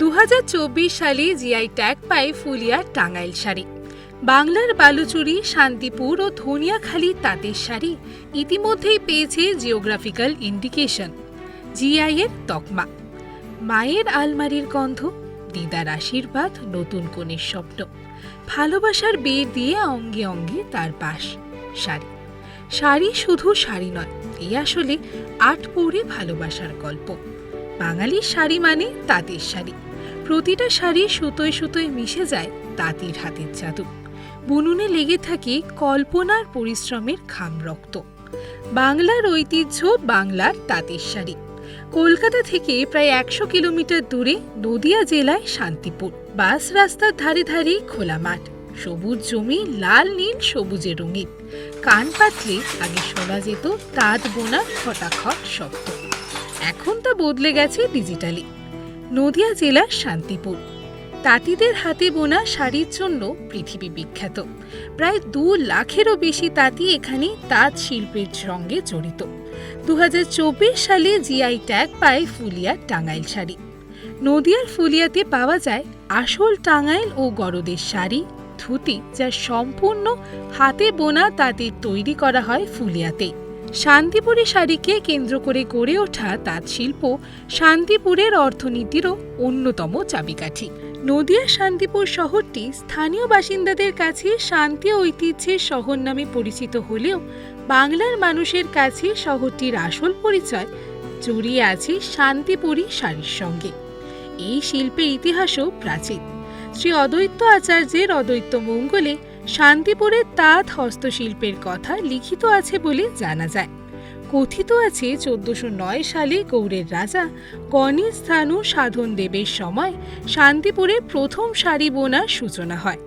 দু হাজার চব্বিশ সালে জিআই ট্যাগ পায় ফুলিয়ার টাঙ্গাইল শাড়ি। বাংলার বালুচুরি, শান্তিপুর ও ধনিয়াখালী তাঁতের শাড়ি ইতিমধ্যেই পেয়েছে জিওগ্রাফিক্যাল ইন্ডিকেশন জিআই এর তকমা। মায়ের আলমারির গন্ধ, দিদার আশীর্বাদ, নতুন কনের স্বপ্ন। ভালোবাসার বের দিয়ে অঙ্গে অঙ্গে তার বাস শাড়ি। শাড়ি শুধু শাড়ি নয়, এই আসলে আট পৌরে ভালোবাসার গল্প। বাঙালির শাড়ি মানে তাঁতের শাড়ি। প্রতিটা শাড়ি সুতোয় সুতোয় মিশে যায় তাঁতির হাতের জাদু। বুনুনে লেগে থাকে কল্পনার পরিশ্রমের খাম রক্ত। বাংলার ঐতিহ্য বাংলার তাঁতের শাড়ি। কলকাতা থেকে প্রায় একশো কিলোমিটার দূরে নদিয়া জেলায় শান্তিপুর। বাস রাস্তার ধারে ধারে খোলা মাঠ। সবুজ জমি, লাল, নীল, সবুজে রঙিন। কান পাতলে আগে শোনা যেত তাঁত বোনা খটাখট শব্দ। এখন তা বদলে গেছে ডিজিটালি নদিয়া জেলার শান্তিপুর। তাঁতিদের হাতে বোনা শাড়ির জন্য পৃথিবী বিখ্যাত। প্রায় দু লাখেরও বেশি তাঁতি এখানে তাঁত শিল্পের সঙ্গে জড়িত। দু হাজার চব্বিশ সালে জিআই ট্যাগ পায় ফুলিয়ার টাঙ্গাইল শাড়ি। নদিয়ার ফুলিয়াতে পাওয়া যায় আসল টাঙ্গাইল ও গরদের শাড়ি, ধুতি, যা সম্পূর্ণ হাতে বোনা তাঁতের তৈরি করা হয় ফুলিয়াতেই। শান্তিপুরী শাড়িকে কেন্দ্র করে গড়ে ওঠা তাঁত শিল্প শান্তিপুরের অর্থনীতিরও অন্যতম চাবিকাঠি। নদিয়ার শান্তিপুর শহরটি স্থানীয় বাসিন্দাদের কাছে শান্তি ঐতিহ্যের শহর নামে পরিচিত হলেও বাংলার মানুষের কাছে শহরটির আসল পরিচয় জড়িয়ে আছে শান্তিপুরী শাড়ির সঙ্গে। এই শিল্পের ইতিহাসও প্রাচীন। শ্রী অদ্বৈত আচার্যের অদ্বৈত মঙ্গলে শান্তিপুরের তাঁত হস্তশিল্পের কথা লিখিত আছে বলে জানা যায়। কথিত আছে চোদ্দশো নয় সালে গৌড়ের রাজা গণেশ স্থানু সাধন দেবের সময় শান্তিপুরে প্রথম শাড়ি বোনার সূচনা হয়।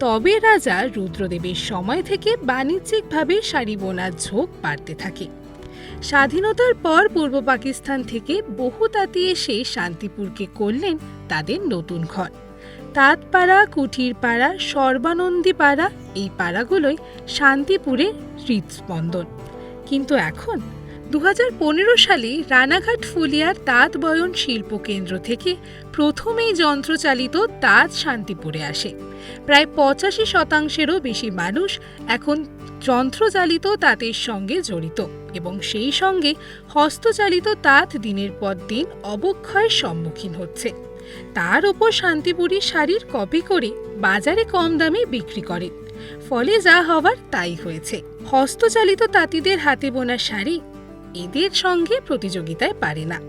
তবে রাজা রুদ্রদেবের সময় থেকে বাণিজ্যিকভাবে শাড়ি বোনার ঝোঁক বাড়তে থাকে। স্বাধীনতার পর পূর্ব পাকিস্তান থেকে বহু তাঁতি এসে শান্তিপুরকে করলেন তাদের নতুন ঘর। তাঁতপাড়া, কুঠিরপাড়া সর্বানন্দী পাড়া এই পাড়াগুলোই শান্তিপুরের হৃদস্পন্দন। কিন্তু এখন দু হাজার পনেরো সালে রানাঘাট ফুলিয়ার তাঁত বয়ন শিল্প কেন্দ্র থেকে প্রথমেই যন্ত্রচালিত তাঁত শান্তিপুরে আসে। প্রায় পঁচাশি শতাংশেরও বেশি মানুষ এখন যন্ত্রচালিত তাঁতের সঙ্গে জড়িত এবং সেই সঙ্গে হস্তচালিত তাঁত দিনের পর দিন অবক্ষয়ের সম্মুখীন হচ্ছে। তার ওপর শান্তিপুরী শাড়ির কপি করে বাজারে কম দামে বিক্রি করে। ফলে যা হওয়ার তাই হয়েছে। হস্তচালিত তাঁতিদের হাতে বোনা শাড়ি এদের সঙ্গে প্রতিযোগিতায় পারে না।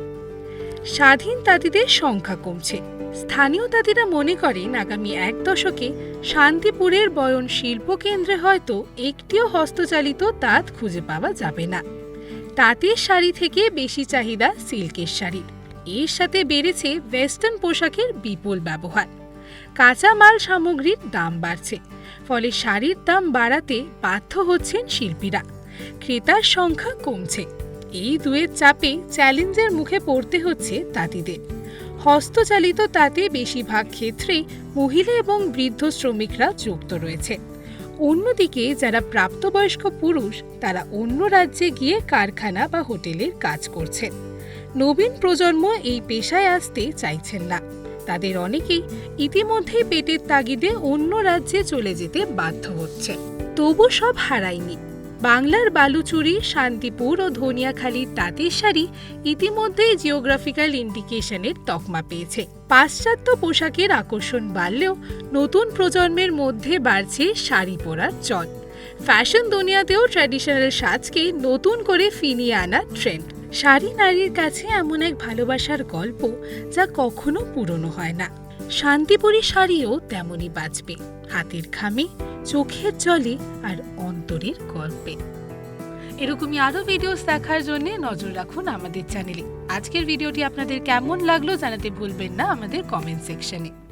স্বাধীন তাঁতিদের সংখ্যা কমছে। স্থানীয় তাঁতিরা মনে করেন আগামী এক দশকে শান্তিপুরের বয়ন শিল্প কেন্দ্রে হয়তো একটিও হস্তচালিত তাঁত খুঁজে পাওয়া যাবে না। তাঁতের শাড়ি থেকে বেশি চাহিদা সিল্কের শাড়ির। এর সাথে বেড়েছে ওয়েস্টার্ন পোশাকের বিপুল ব্যবহার। কাঁচামাল সামগ্রীর দাম বাড়ছে, ফলে শাড়ির দাম বাড়াতে বাধ্য হচ্ছেন শিল্পীরা। ক্রেতার সংখ্যা কমছে, এই দুয়ের চাপে চ্যালেঞ্জের মুখে পড়তে হচ্ছে তাঁতিদের। হস্তচালিত তাঁতে বেশিরভাগ ক্ষেত্রেই মহিলা এবং বৃদ্ধ শ্রমিকরা যুক্ত রয়েছে। অন্যদিকে যারা প্রাপ্তবয়স্ক পুরুষ, তারা অন্য রাজ্যে গিয়ে কারখানা বা হোটেলের কাজ করছেন নবীন প্রজন্ম এই পেশায় আসতে চাইছেন না। তাদের অনেকেই ইতিমধ্যেই পেটের তাগিদে অন্য রাজ্যে চলে যেতে বাধ্য হচ্ছে। তবু সব হারায়নি। বাংলার বালুচুরি, শান্তিপুর ও ধনিয়াখালীর তাঁতের শাড়ি ইতিমধ্যেই জিওগ্রাফিক্যাল ইন্ডিকেশনের তকমা পেয়েছে। পাশ্চাত্য পোশাকের আকর্ষণ বাড়লেও নতুন প্রজন্মের মধ্যে বাড়ছে শাড়ি পরার চল। ফ্যাশন দুনিয়াতেও ট্র্যাডিশনাল সাজকে নতুন করে ফিনিয়ে আনা ট্রেন্ড শাড়ি নারীর কাছে এমন এক ভালোবাসার গল্প যা কখনো পুরনো হয় না। শান্তিপুরী শাড়িও তেমনই বাঁচবে হাতের খামে, চোখের জলে আর অন্তরের গল্পে। এরকমই আরও ভিডিওস দেখার জন্য নজর রাখুন আমাদের চ্যানেলে আজকের ভিডিওটি আপনাদের কেমন লাগল জানাতে ভুলবেন না আমাদের কমেন্ট সেকশনে